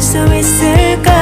수 있을까?